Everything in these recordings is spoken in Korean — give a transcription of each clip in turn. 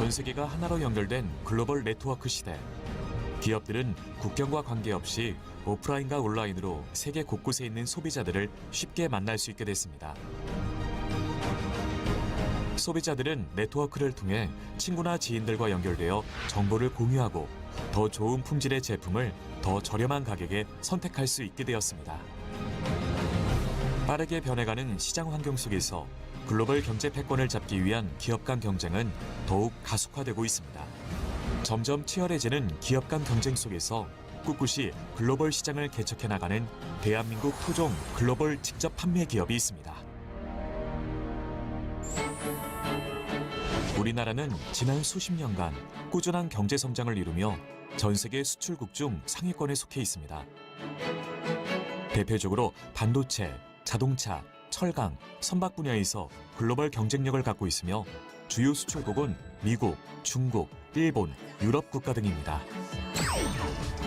전 세계가 하나로 연결된 글로벌 네트워크 시대. 기업들은 국경과 관계없이 오프라인과 온라인으로 세계 곳곳에 있는 소비자들을 쉽게 만날 수 있게 됐습니다. 소비자들은 네트워크를 통해 친구나 지인들과 연결되어 정보를 공유하고 더 좋은 품질의 제품을 더 저렴한 가격에 선택할 수 있게 되었습니다. 빠르게 변해가는 시장 환경 속에서 글로벌 경제 패권을 잡기 위한 기업 간 경쟁은 더욱 가속화되고 있습니다. 점점 치열해지는 기업 간 경쟁 속에서 꿋꿋이 글로벌 시장을 개척해 나가는 대한민국 토종 글로벌 직접 판매 기업이 있습니다. 우리나라는 지난 수십 년간 꾸준한 경제 성장을 이루며 전 세계 수출국 중 상위권에 속해 있습니다. 대표적으로 반도체, 자동차, 철강, 선박 분야에서 글로벌 경쟁력을 갖고 있으며 주요 수출국은 미국, 중국, 일본, 유럽 국가 등입니다.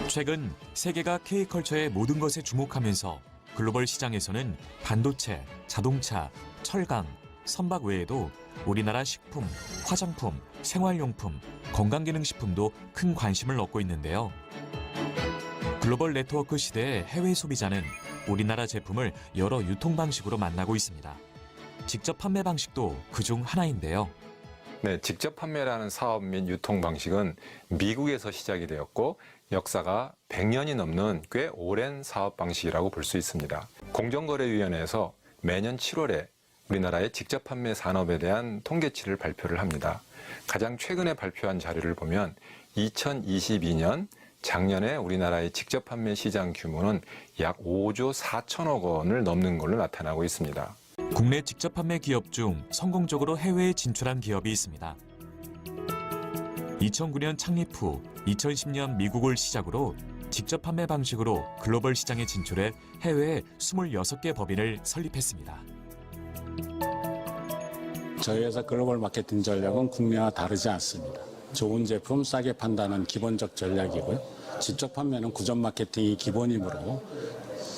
최근 세계가 K컬처의 모든 것에 주목하면서 글로벌 시장에서는 반도체, 자동차, 철강, 선박 외에도 우리나라 식품, 화장품, 생활용품, 건강기능식품도 큰 관심을 얻고 있는데요. 글로벌 네트워크 시대의 해외 소비자는 우리나라 제품을 여러 유통 방식으로 만나고 있습니다. 직접 판매 방식도 그중 하나인데요. 네, 직접 판매라는 사업 및 유통 방식은 미국에서 시작이 되었고 역사가 100년이 넘는 꽤 오랜 사업 방식이라고 볼 수 있습니다. 공정거래위원회에서 매년 7월에 우리나라의 직접 판매 산업에 대한 통계치를 발표를 합니다. 가장 최근에 발표한 자료를 보면 2022년 작년에 우리나라의 직접 판매 시장 규모는 약 5조 4천억 원을 넘는 걸로 나타나고 있습니다. 국내 직접 판매 기업 중 성공적으로 해외에 진출한 기업이 있습니다. 2009년 창립 후 2010년 미국을 시작으로 직접 판매 방식으로 글로벌 시장에 진출해 해외에 26개 법인을 설립했습니다. 저희 회사 글로벌 마케팅 전략은 국내와 다르지 않습니다. 좋은 제품 싸게 판다는 기본적 전략이고요. 직접 판매는 구전 마케팅이 기본이므로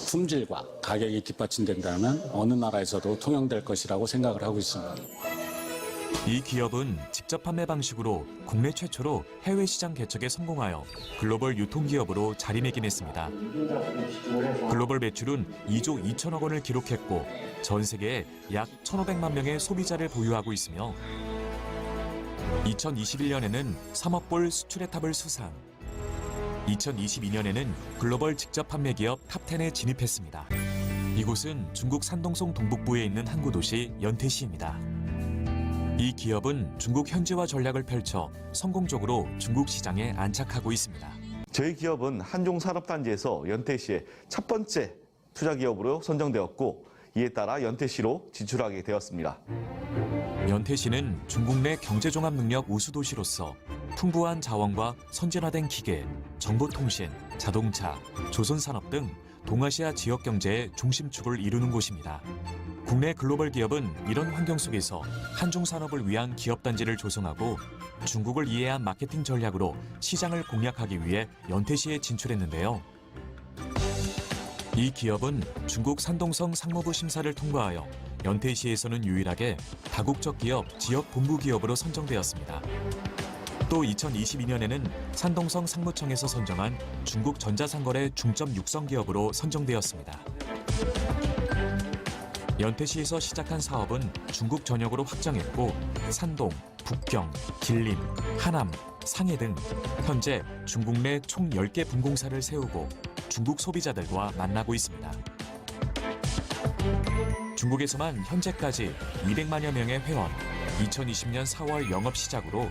품질과 가격이 뒷받침된다면 어느 나라에서도 통용될 것이라고 생각을 하고 있습니다. 이 기업은 직접 판매 방식으로 국내 최초로 해외 시장 개척에 성공하여 글로벌 유통기업으로 자리매김했습니다. 글로벌 매출은 2조 2천억 원을 기록했고 전 세계에 약 1,500만 명의 소비자를 보유하고 있으며 2021년에는 3억 불 수출의 탑을 수상. 2022년에는 글로벌 직접 판매 기업 탑10에 진입했습니다. 이곳은 중국 산동성 동북부에 있는 항구 도시 연태시입니다. 이 기업은 중국 현지화 전략을 펼쳐 성공적으로 중국 시장에 안착하고 있습니다. 저희 기업은 한종 산업단지에서 연태시의 첫 번째 투자 기업으로 선정되었고 이에 따라 연태시로 진출하게 되었습니다. 연태시는 중국 내 경제종합 능력 우수 도시로서 풍부한 자원과 선진화된 기계, 정보통신, 자동차, 조선산업 등 동아시아 지역 경제의 중심축을 이루는 곳입니다. 국내 글로벌 기업은 이런 환경 속에서 한중 산업을 위한 기업 단지를 조성하고 중국을 이해한 마케팅 전략으로 시장을 공략하기 위해 연태시에 진출했는데요. 이 기업은 중국 산동성 상무부 심사를 통과하여 연태시에서는 유일하게 다국적 기업 지역 본부 기업으로 선정되었습니다. 또 2022년에는 산동성 상무청에서 선정한 중국 전자상거래 중점 육성 기업으로 선정되었습니다. 연태시에서 시작한 사업은 중국 전역으로 확장했고 산동, 북경, 길림, 하남, 상해 등 현재 중국 내 총 10개 분공사를 세우고 중국 소비자들과 만나고 있습니다. 중국에서만 현재까지 200만여 명의 회원, 2020년 4월 영업 시작으로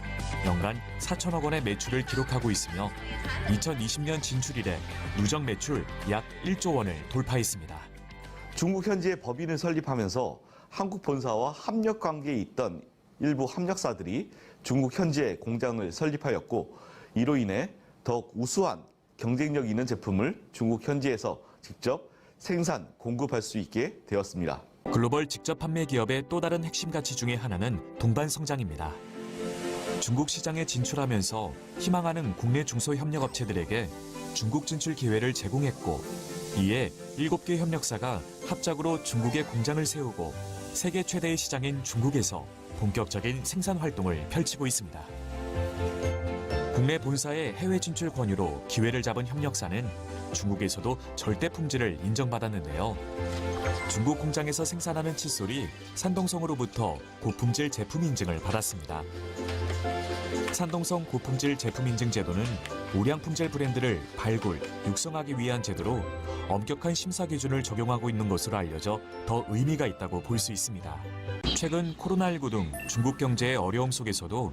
연간 4천억 원의 매출을 기록하고 있으며 2020년 진출 이래 누적 매출 약 1조 원을 돌파했습니다. 중국 현지에 법인을 설립하면서 한국 본사와 협력 관계에 있던 일부 협력사들이 중국 현지에 공장을 설립하였고 이로 인해 더욱 우수한 경쟁력 있는 제품을 중국 현지에서 직접 생산, 공급할 수 있게 되었습니다. 글로벌 직접 판매 기업의 또 다른 핵심 가치 중의 하나는 동반 성장입니다. 중국 시장에 진출하면서 희망하는 국내 중소협력업체들에게 중국 진출 기회를 제공했고 이에 7개 협력사가 합작으로 중국에 공장을 세우고 세계 최대의 시장인 중국에서 본격적인 생산 활동을 펼치고 있습니다. 국내 본사의 해외 진출 권유로 기회를 잡은 협력사는 중국에서도 절대 품질을 인정받았는데요. 중국 공장에서 생산하는 칫솔이 산동성으로부터 고품질 제품 인증을 받았습니다. 산동성 고품질 제품 인증 제도는 우량 품질 브랜드를 발굴, 육성하기 위한 제도로 엄격한 심사 기준을 적용하고 있는 것으로 알려져 더 의미가 있다고 볼 수 있습니다. 최근 코로나19 등 중국 경제의 어려움 속에서도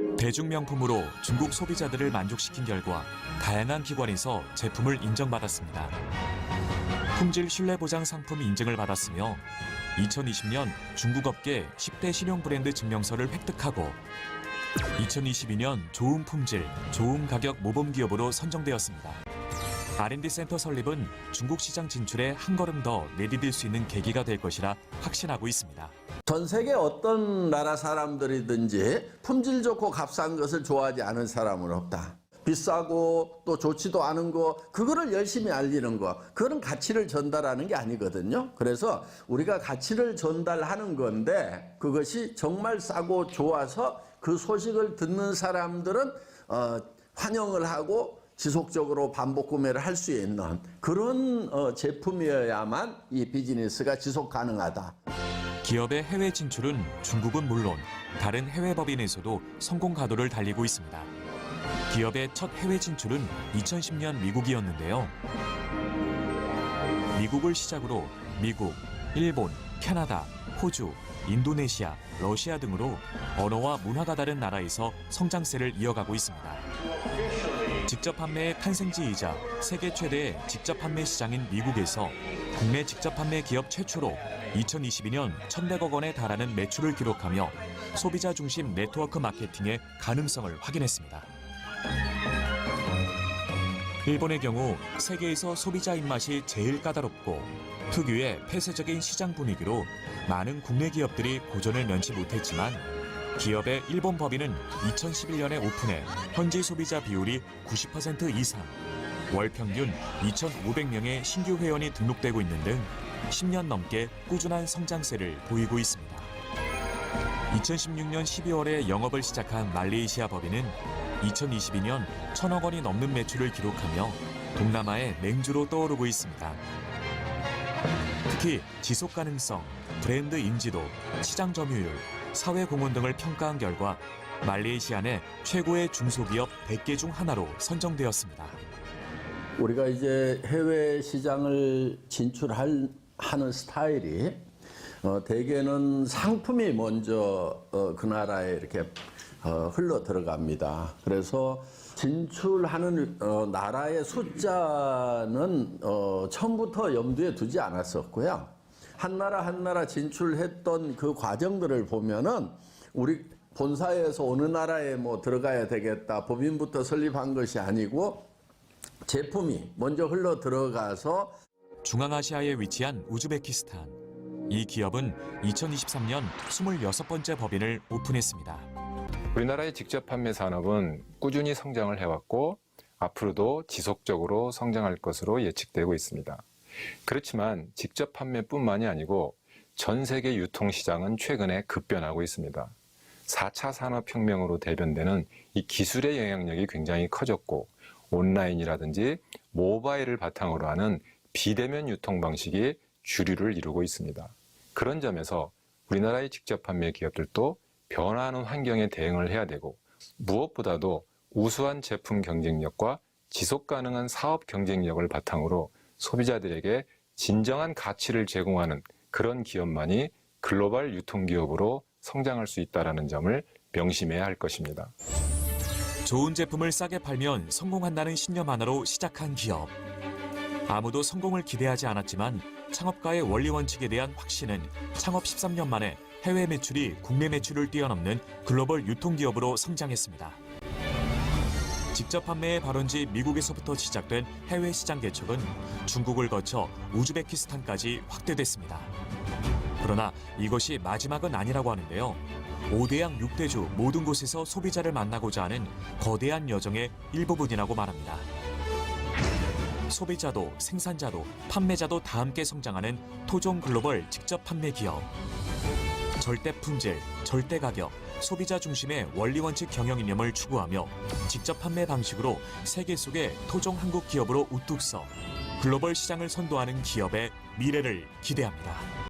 대중 명품으로 중국 소비자들을 만족시킨 결과 다양한 기관에서 제품을 인정받았습니다. 품질 신뢰 보장 상품 인증을 받았으며 2020년 중국 업계 10대 신용 브랜드 증명서를 획득하고 2022년 좋은 품질, 좋은 가격 모범 기업으로 선정되었습니다. R&D 센터 설립은 중국 시장 진출에 한 걸음 더 내디딜 수 있는 계기가 될 것이라 확신하고 있습니다. 전 세계 어떤 나라 사람들이든지 품질 좋고 값싼 것을 좋아하지 않은 사람은 없다. 비싸고 또 좋지도 않은 거 그거를 열심히 알리는 거 그거는 가치를 전달하는 게 아니거든요. 그래서 우리가 가치를 전달하는 건데 그것이 정말 싸고 좋아서 그 소식을 듣는 사람들은 어, 환영을 하고 지속적으로 반복 구매를 할 수 있는 그런 어, 제품이어야만 이 비즈니스가 지속 가능하다. 기업의 해외 진출은 중국은 물론 다른 해외 법인에서도 성공 가도를 달리고 있습니다. 기업의 첫 해외 진출은 2010년 미국이었는데요. 미국을 시작으로 미국, 일본, 캐나다, 호주, 인도네시아, 러시아 등으로 언어와 문화가 다른 나라에서 성장세를 이어가고 있습니다. 직접 판매의 탄생지이자 세계 최대의 직접 판매 시장인 미국에서 국내 직접 판매 기업 최초로 2022년 1,100억 원에 달하는 매출을 기록하며 소비자 중심 네트워크 마케팅의 가능성을 확인했습니다. 일본의 경우 세계에서 소비자 입맛이 제일 까다롭고 특유의 폐쇄적인 시장 분위기로 많은 국내 기업들이 고전을 면치 못했지만 기업의 일본 법인은 2011년에 오픈해 현지 소비자 비율이 90% 이상, 월 평균 2,500명의 신규 회원이 등록되고 있는 등 10년 넘게 꾸준한 성장세를 보이고 있습니다. 2016년 12월에 영업을 시작한 말레이시아 법인은 2022년 천억 원이 넘는 매출을 기록하며 동남아의 맹주로 떠오르고 있습니다. 특히 지속 가능성, 브랜드 인지도, 시장 점유율, 사회 공헌 등을 평가한 결과 말레이시아 내 최고의 중소기업 100개 중 하나로 선정되었습니다. 우리가 이제 해외 시장을 진출할 하는 스타일이 어, 대개는 상품이 먼저 어, 그 나라에 이렇게 어, 흘러 들어갑니다. 그래서 진출하는 어, 나라의 숫자는 어, 처음부터 염두에 두지 않았었고요. 한 나라 한 나라 진출했던 그 과정들을 보면은 우리 본사에서 어느 나라에 뭐 들어가야 되겠다 법인부터 설립한 것이 아니고 제품이 먼저 흘러 들어가서 중앙아시아에 위치한 우즈베키스탄. 이 기업은 2023년 26번째 법인을 오픈했습니다. 우리나라의 직접 판매 산업은 꾸준히 성장을 해왔고 앞으로도 지속적으로 성장할 것으로 예측되고 있습니다. 그렇지만 직접 판매뿐만이 아니고 전 세계 유통 시장은 최근에 급변하고 있습니다. 4차 산업혁명으로 대변되는 이 기술의 영향력이 굉장히 커졌고 온라인이라든지 모바일을 바탕으로 하는 비대면 유통 방식이 주류를 이루고 있습니다. 그런 점에서 우리나라의 직접 판매 기업들도 변화하는 환경에 대응을 해야 되고 무엇보다도 우수한 제품 경쟁력과 지속 가능한 사업 경쟁력을 바탕으로 소비자들에게 진정한 가치를 제공하는 그런 기업만이 글로벌 유통기업으로 성장할 수 있다는 점을 명심해야 할 것입니다. 좋은 제품을 싸게 팔면 성공한다는 신념 하나로 시작한 기업. 아무도 성공을 기대하지 않았지만 창업가의 원리 원칙에 대한 확신은 창업 13년 만에 해외 매출이 국내 매출을 뛰어넘는 글로벌 유통기업으로 성장했습니다. 직접 판매의 발원지 미국에서부터 시작된 해외 시장 개척은 중국을 거쳐 우즈베키스탄까지 확대됐습니다. 그러나 이것이 마지막은 아니라고 하는데요. 5대양 6대주 모든 곳에서 소비자를 만나고자 하는 거대한 여정의 일부분이라고 말합니다. 소비자도 생산자도 판매자도 다 함께 성장하는 토종 글로벌 직접 판매 기업. 절대 품질, 절대 가격, 소비자 중심의 원리 원칙 경영 이념을 추구하며 직접 판매 방식으로 세계 속의 토종 한국 기업으로 우뚝 서 글로벌 시장을 선도하는 기업의 미래를 기대합니다.